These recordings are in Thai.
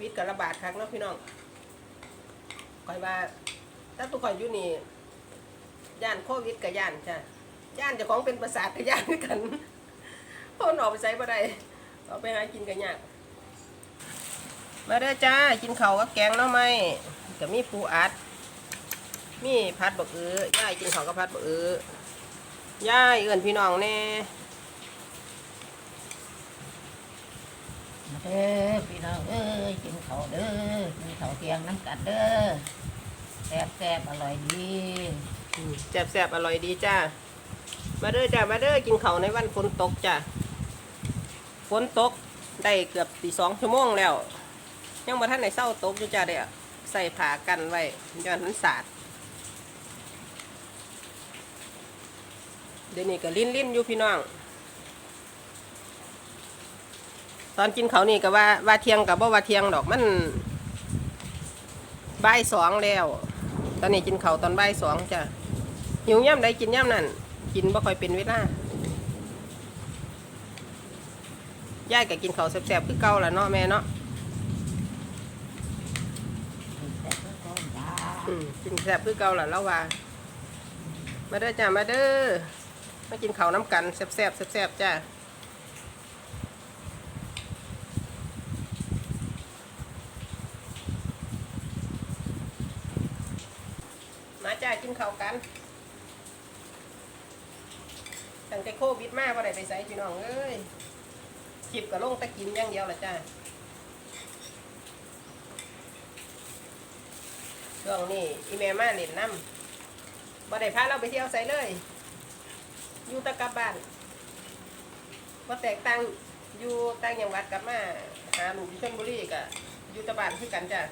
วิดกับระบาดครั้งเนาะพี่น้องคอยว่าถ้าตุกคอยอยู่นี่ย่านโควิดกับย่านจ้ะย่านจะของเป็นประสาทกับย่านคือกันเพราะมันออกไปใช้บ่ได้ออกไปหากินกันยากมาเด้อจ้ากินเข้ากับแกงเนาะไหมก็มีปูอัด มีพัดบักเอือย่ายกินข้ากับพัดบักเอือย่ายเอื่นพี่น้องแน่ มาเด้อพี่น้องเอ้ยกินเขาเด้อกินเขาเที่ยงน้ำกัดเด้อแซ่บแซ่บอร่อยดีแซ่บแซ่บอร่อยดีจ้ามาเด้อจ้ามาเด้อกินเขาในวันฝนตกจ้าฝนตกได้เกือบสี่สองชั่วโมงแล้ว ยังมาท่านในเศร้าตกอยู่จ้าเด้อใส่ผ้ากันไว้ย้อนมันสาดเดี๋ยวนี้ก็ลิ้นลิ้นอยู่พี่น้อง ตอนกินเขานี่ก็ว่าว่าเที่ยงกับว่าว่าเที่ยงดอกมันบ่ายสองแล้ว ตอนนี้กินเขาตอนบ่ายสองจ้ะหิวย่ำใดกินย่ำนั่นกินบ่ค่อยเป็นเวลาย่ายก็กินเขาแซ่บๆคือเก่าละเนาะแม่เนาะกินแซ่บก็จ้าอืมกินแซ่บคือเก่าละแล้วว่า มาเด้อจ้ามาเด้อมากินเขาน้ำกันแซ่บๆแซ่บๆจ้า มาจ้ากินข้าวกันตั้งแต่โควิดมากว่าได้ไปใส่พี่น้องเอ้ยคลิปก็ลงตะกินอย่างเดียวละจ้าช่วงนี้อีเมลมาเล่นน้ำบ่ได้พาเราไปเที่ยวใส่เลย อยู่ตะกับบ้านว่าแตกต่างอยู่ต่างจังหวัดกลับมาหาลูที่ชลบุรีก็อยู่ตะบ้านคือกันจ้า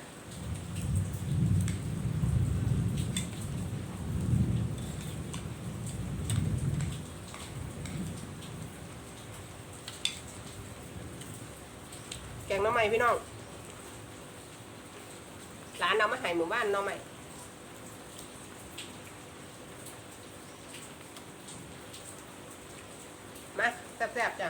แกงหน้องให ม่พี่น้องร้านเรามาหายหมู่บ้านน้องใหม่มาแซ่บๆจ้ะ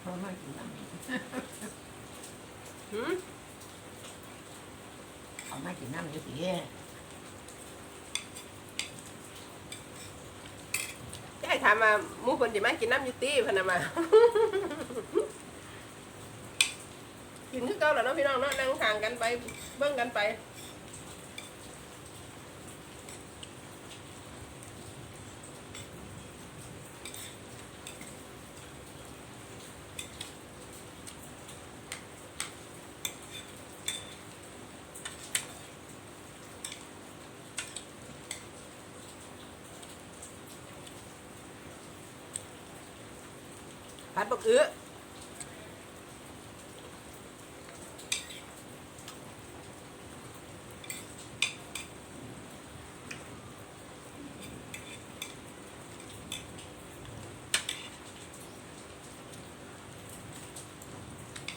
เขามากินน้หืมำเขามากินน้ำอยู่สิยา ถามมาหมู่คนจะมากินน้ำยูตี้พะนะมา กินคือเก่าแล้วเนาะพี่น้องเนาะนั่งทางกันไปเบิ่งกันไป ผัดบักเอื้อ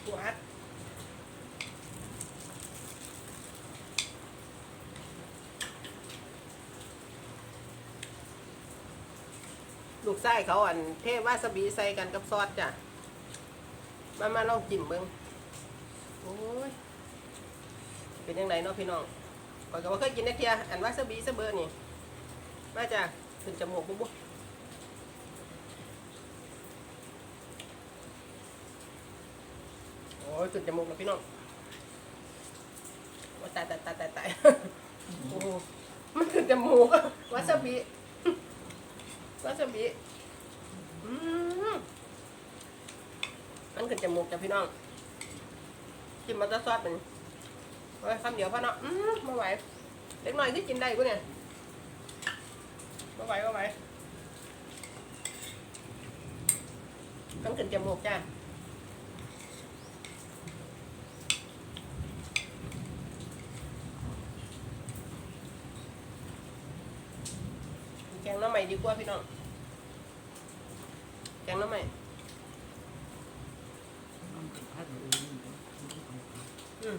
หวพัด ลูกไส้เขาอันเทวาซาบิใส่กันกับซอสจ้ะ มามาลองจิ้มเบิ้งโอ้ย เป็นยังไงเนาะพี่น้องก่อนก็ว่าเคยกินนักเทียอันวาซาบิซะเบอร์นี่ มาจ้ะขึ้นจมูกบุ๊บบุบโอ้ยขึ้นจมูกแล้วพี่น้องว่าตายตายตายตายตายโอ้มันขึ้นจมูกวาซาบิ วาซาบิอืมมันขึ้นจมูกจ้ะพี่น้องกินมันจะซอสเป็นไว้ยคำเดียวพอเนาะอืมไม่ไหวเล็กน้อยที่กินได้กูเนี่ยไม่ไหวไม่ไหวมันขึ้นจมูกจ้ะแกงน้ำใหม่ดีกว่าพี่น้อง แกงหน้ำใหม่ อืม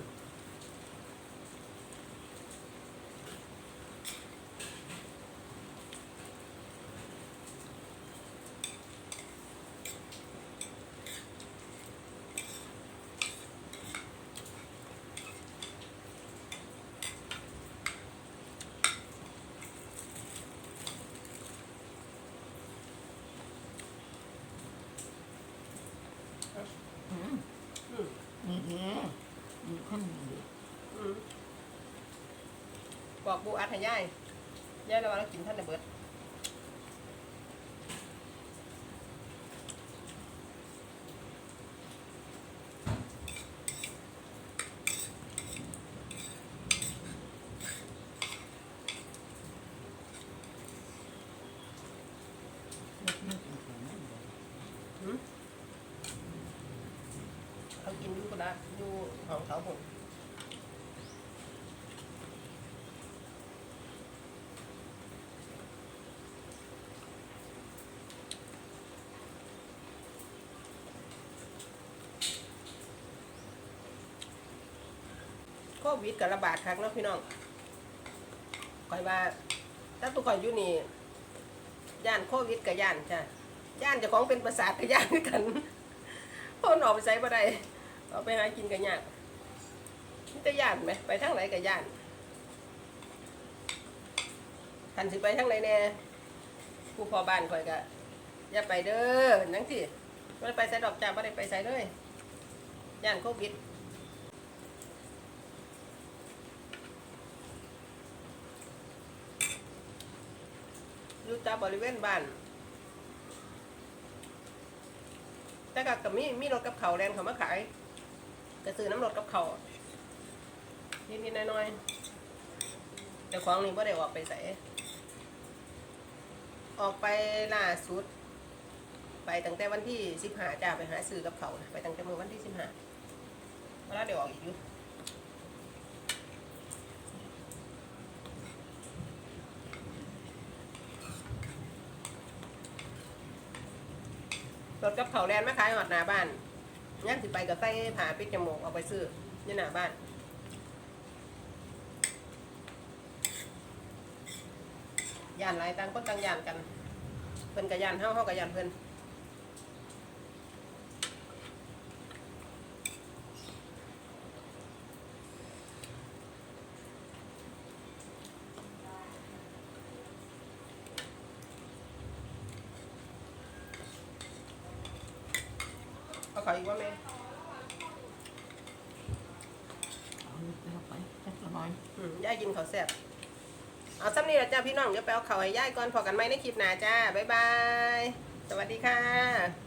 บ อกปูอัดให้ยายยายระวังกินท่านในเบิดเขากินอยู่ก็ได้อยู่ของเขาผม วิดกับระบาดครั้งเนาะพี่น้องคอยว่าถ้าตุกคอยอยู่นี่ย่านโควิดกับย่านจ้ะย่านจะของเป็นประสาทกับย่านกันเพราะมันออกไปใช้บ่ได้ออกไปหากินกับย่ากมันจะย่านไหมไปทางไหนกับย่านทันสิไปทางไหนแน่ผู้พอบ้านคอยก็อย่าไปเด้อนังสิไม่ได้ไปใส่ดอกจ้าไม่ได้ไปใส่เลยย่านโควิด อยู่ตามบริเวณบ้าน แต่ก็กับมีมีรถกับเขาแลนเขามาขายก็ซื้อน้ำรถกับเขาวนิดๆหน้อยๆแต่ของนี่บ่ได้ออกไปใส่ออกไปล่าสุด ไปตั้งแต่วันที่สิบห้าจ้าไปหาซื้อกับเขานะไปตั้งแต่เมื่อวันที่สิบห้าเวลาเดี๋ยวออกอีกอยู่ รถกับเขาแลนมาขายหอดหน้าบ้านย่างสิไปกับใส่ผ่าปิดจมูกเอาไปซื้อนี่หน้าบ้านย่านหลายตังคนต่างย่านกันเพิ่นกับย่านเฮาเฮากับย่านเพิ่น เอาเขาอีกว่าแม่เอาไปจักละน้อย อืมย่ายกินข้าวแซ่บเอาซ้ำนี่ละจ้าพี่น้องเดี๋ยวไปเอาข้าวให้ย่ายก่อนพอกันไหมในคลิปหน้าจ้า บ๊ายบาย สวัสดีค่ะ